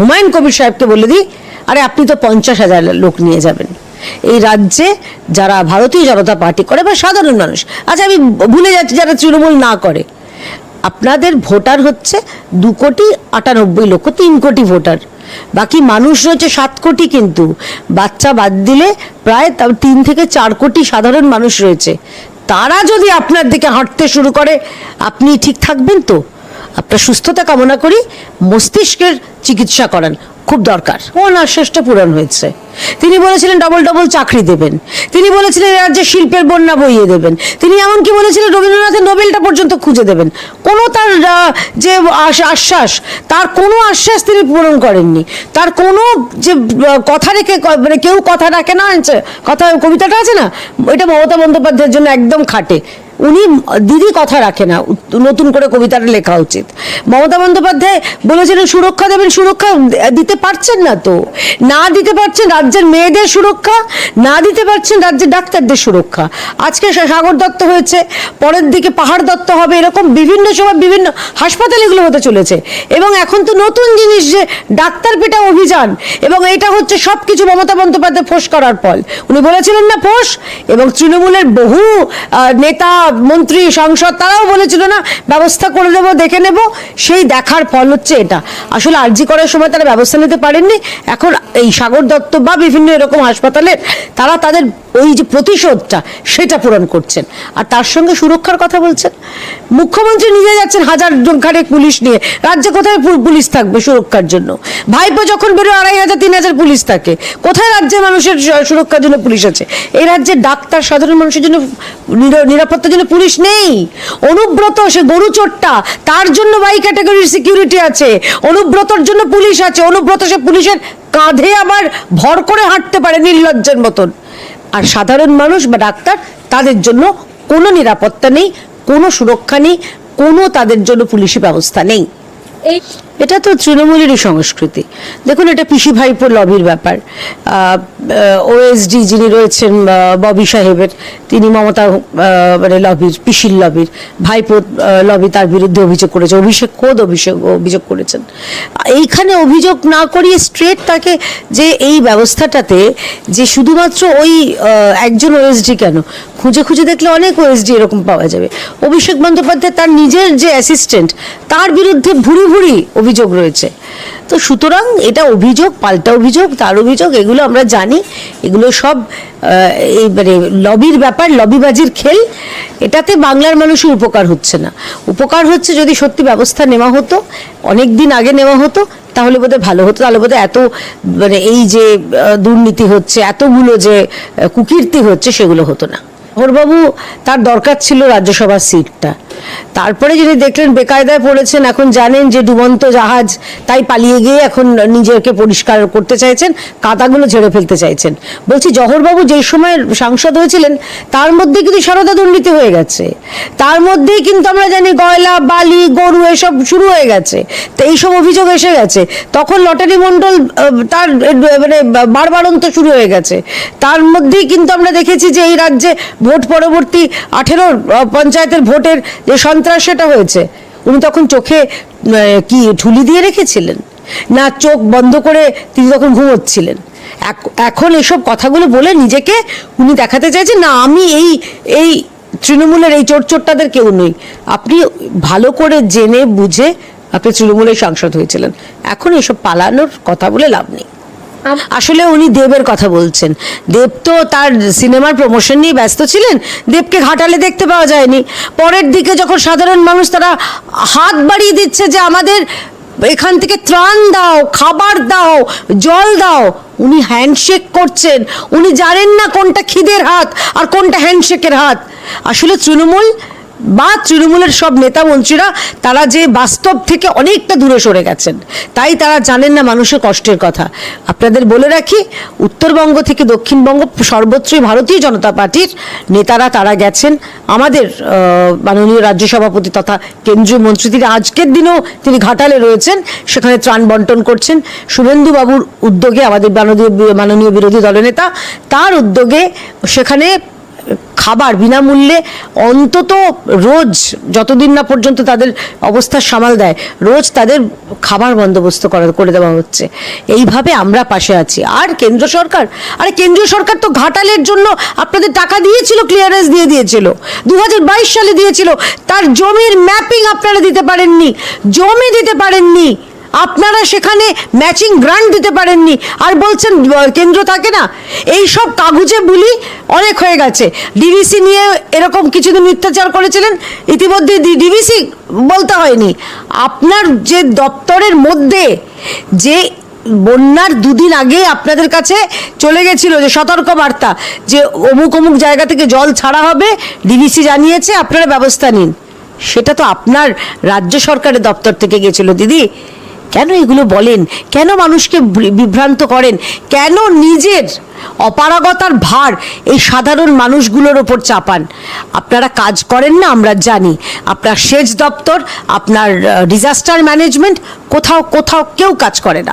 হুমায়ুন কবির সাহেবকে বলে দিই, আরে আপনি তো পঞ্চাশ হাজার লোক নিয়ে যাবেন। এই রাজ্যে যারা ভারতীয় জনতা পার্টি করে বা সাধারণ মানুষ আচ্ছা আমি ভুলে যাচ্ছি যারা তৃণমূল না করে। আপনাদের ভোটার হচ্ছে দু কোটি আটানব্বই লক্ষ তিন কোটি ভোটার। বাকি মানুষ রয়েছে সাত কোটি কিন্তু। বাচ্চা বাদ দিলে প্রায় তিন থেকে চার কোটি সাধারণ মানুষ রয়েছে। তারা যদি আপনার দিকে হাঁটতে শুরু করে, আপনি ঠিক থাকবেন তো? আপনার সুস্থতা কামনা করি, মস্তিষ্কের চিকিৎসা করান, খুব দরকার। কোন আশ্বাসটা পূরণ হয়েছে। তিনি বলেছিলেন ডবল ডবল চাকরি দেবেন। তিনি বলেছিলেন রাজ্যে শিল্পের বন্যা বইয়ে দেবেন। তিনি এমনকি বলেছিলেন রবীন্দ্রনাথের নোবেলটা পর্যন্ত খুঁজে দেবেন। কোনো তার যে আশ্বাস, তার কোনো আশ্বাস তিনি পূরণ করেননি। তার কোনো যে কথা রেখে মানে কেউ কথা রাখে না কথা, কবিতাটা আছে না? এটা মমতা বন্দ্যোপাধ্যায়ের জন্য একদম খাটে। উনি দিদি কথা রাখে না, নতুন করে কবিতাটা লেখা উচিত। মমতা বন্দ্যোপাধ্যায় বলেছিলেন, সুরক্ষা দেবেন, সুরক্ষা দিতে পারছেন না তো। না দিতে পারছেন রাজ্যের মেয়েদের সুরক্ষা, না দিতে পারছেন রাজ্যের ডাক্তারদের সুরক্ষা। আজকে সাগর দত্ত হয়েছে, পরের দিকে পাহাড় দত্ত হবে, এরকম বিভিন্ন সময় বিভিন্ন হাসপাতাল এগুলো হতে চলেছে। এবং এখন তো নতুন জিনিস যে ডাক্তার পেটা অভিযান, এবং এটা হচ্ছে সব কিছু মমতা বন্দ্যোপাধ্যায় ফোঁস করার ফল। উনি বলেছিলেন না ফোঁস, এবং তৃণমূলের বহু নেতা মন্ত্রী, সংসদ, তারাও বলেছিল না, ব্যবস্থা করে দেবো, দেখে নেব, সেই দেখার ফল হচ্ছে এটা। আসলে আর্জি করার সময় তারা ব্যবস্থা নিতে পারেননি, এখন এই সাগর দত্ত বা বিভিন্ন এরকম হাসপাতালের তারা তাদের ওই যে প্রতিশোধটা, সেটা পূরণ করছেন। আর তার সঙ্গে সুরক্ষার কথা বলছেন। মুখ্যমন্ত্রী নিজে যাচ্ছেন হাজার খানেক পুলিশ নিয়ে। রাজ্যে কোথায় পুলিশ থাকবে সুরক্ষার জন্য? ভাইপো যখন বেরোয়, আড়াই হাজার, তিন হাজার পুলিশ থাকে। কোথায় রাজ্যের মানুষের সুরক্ষার জন্য পুলিশ আছে? এই রাজ্যে ডাক্তার, সাধারণ মানুষের জন্য নির- নিরাপত্তার জন্য পুলিশ নেই। অনুব্রত, সে গরু চোরটা, তার জন্য বাই ক্যাটাগরির সিকিউরিটি আছে। অনুব্রতর জন্য পুলিশ আছে। অনুব্রত, সে পুলিশের কাঁধে আবার ভর করে হাঁটতে পারে নির্লজ্জের মতন। আর সাধারণ মানুষ বা ডাক্তার, তাদের জন্য কোনো নিরাপত্তা নেই, কোনো সুরক্ষা নেই, কোনো তাদের জন্য পুলিশি ব্যবস্থা নেই। এটা তো তৃণমূলেরই সংস্কৃতি। দেখুন, এটা পিসি ভাইপোর লবির ব্যাপার। ওএসডি যিনি রয়েছেন ববি সাহেবের, তিনি মমতা মানে লবির, পিসির লবির, ভাইপো লবি তার বিরুদ্ধে অভিযোগ করেছে, অভিষেক, খোদ অভিষেক, অভিযোগ করেছেন। এইখানে অভিযোগ না করিয়ে স্ট্রেট তাকে যে এই ব্যবস্থাটাতে যে শুধুমাত্র ওই একজন ওএসডি কেন? খুঁজে খুঁজে দেখলে অনেক ওএসডি এরকম পাওয়া যাবে। অভিষেক বন্দ্যোপাধ্যায় তার নিজের যে অ্যাসিস্ট্যান্ট তার বিরুদ্ধে ভুরি ভুরি অভিযোগ রয়েছে। তো সুতরাং এটা অভিযোগ, পাল্টা অভিযোগ, তার অভিযোগ, এগুলো আমরা জানি। এগুলো সব এই মানে লবির ব্যাপার, লবিবাজির খেল। এটাতে বাংলার মানুষের উপকার হচ্ছে না। উপকার হচ্ছে যদি সত্যি ব্যবস্থা নেওয়া হতো অনেক দিন আগে নেওয়া হতো, তাহলে বোধহয় ভালো হতো। তাহলে বোধহয় এত মানে এই যে দুর্নীতি হচ্ছে, এতগুলো যে কুকীর্তি হচ্ছে, সেগুলো হতো না। বাবু তার দরকার ছিল রাজ্যসভার সিটটা। তারপরে যদি দেখলেন বেকায়দায় পড়েছেন, এখন জানেন যে ডুবন্ত জাহাজ তাই পালিয়ে গিয়ে এখন নিজেকে পরিষ্কার করতে চাইছেন, কাদাগুলো ঝেড়ে ফেলতে চাইছেন। বলছি, জহরবাবু যেই সময় সাংসদ হয়েছিলেন, তার মধ্যে কিন্তু সারদা দুর্নীতি হয়ে গেছে। তার মধ্যেই কিন্তু আমরা জানি গয়লা, বালি, গরু এসব শুরু হয়ে গেছে। তো এইসব অভিযোগ এসে গেছে। তখন লটারি মণ্ডল তার মানে বারবারন্ত শুরু হয়ে গেছে। তার মধ্যেই কিন্তু আমরা দেখেছি যে এই রাজ্যে ভোট পরবর্তী আঠেরো পঞ্চায়েতের ভোটের যে সন্ত্রাস সেটা হয়েছে। উনি তখন চোখে কি ঠুলি দিয়ে রেখেছিলেন? না চোখ বন্ধ করে তিনি তখন ঘুমোচ্ছিলেন? এখন এসব কথাগুলো বলে নিজেকে উনি দেখাতে চাইছেন, না, আমি এই এই তৃণমূলের এই চোর চোরটাদের কেউ নই। আপনি ভালো করে জেনে বুঝে আপনি তৃণমূলের সাংসদ হয়েছিলেন। এখন এসব পালানোর কথা বলে লাভ নেই। আসলে উনি দেবের কথা বলছেন। দেব তো তার সিনেমার প্রমোশন নিয়ে ব্যস্ত ছিলেন, দেবকে ঘাটালে দেখতে পাওয়া যায়নি। পরের দিকে যখন সাধারণ মানুষ তারা হাত বাড়িয়ে দিচ্ছে যে আমাদের এখান থেকে ত্রাণ দাও, খাবার দাও, জল দাও, উনি হ্যান্ডশেক করছেন। উনি জানেন না কোনটা খিদের হাত আর কোনটা হ্যান্ডশেকের হাত। আসলে তৃণমূল বা তৃণমূলের সব নেতা মন্ত্রীরা, তারা যে বাস্তব থেকে অনেকটা দূরে সরে গেছেন, তাই তারা জানেন না মানুষের কষ্টের কথা। আপনাদের বলে রাখি, উত্তরবঙ্গ থেকে দক্ষিণবঙ্গ সর্বত্রই ভারতীয় জনতা পার্টির নেতারা তারা গেছেন। আমাদের মাননীয় রাজ্য সভাপতি তথা কেন্দ্রীয় মন্ত্রী তিনি আজকের দিনেও তিনি ঘাটালে রয়েছেন, সেখানে ত্রাণ বন্টন করছেন। শুভেন্দু বাবুর উদ্যোগে আমাদের মাননীয় বিরোধী দলনেতা তার উদ্যোগে সেখানে খাবার বিনামূল্যে অন্তত রোজ যতদিন না পর্যন্ত তাদের অবস্থা সামাল দেয়, রোজ তাদের খাবার বন্দোবস্ত করা, করে দেওয়া হচ্ছে। এইভাবে আমরা পাশে আছি। আর কেন্দ্র সরকার? আরে কেন্দ্রীয় সরকার তো ঘাটালের জন্য আপনাদের টাকা দিয়েছিল ক্লিয়ারেন্স দিয়ে দিয়েছিল। দু হাজার বাইশ সালে দিয়েছিল। তার জমির ম্যাপিং আপনারা দিতে পারেননি। জমি দিতে পারেননি। আপনারা সেখানে ম্যাচিং গ্রান্ট দিতে পারেননি। আর বলছেন কেন্দ্র থাকে না। এই সব কাগজে বুলি অনেক হয়ে গেছে। ডিভিসি নিয়ে এরকম কিছুদিন মিথ্যাচার করেছিলেন, ইতিমধ্যে ডিভিসি বলতে হয়নি। আপনার যে দপ্তরের মধ্যে যে বন্যার দুদিন আগে আপনাদের কাছে চলে গেছিল যে সতর্ক বার্তা যে অমুক অমুক জায়গা থেকে জল ছাড়া হবে ডিভিসি জানিয়েছে, আপনারা ব্যবস্থা নিন। সেটা তো আপনার রাজ্য সরকারের দপ্তর থেকে গেছিল, দিদি। কেন এগুলো বলেন? কেন মানুষকে বিভ্রান্ত করেন? কেন নিজের অপারগতার ভার এই সাধারণ মানুষগুলোর ওপর চাপান? আপনারা কাজ করেন না, আমরা জানি। আপনার সেচ দপ্তর, আপনার ডিজাস্টার ম্যানেজমেন্ট কোথাও কোথাও কেউ কাজ করে না।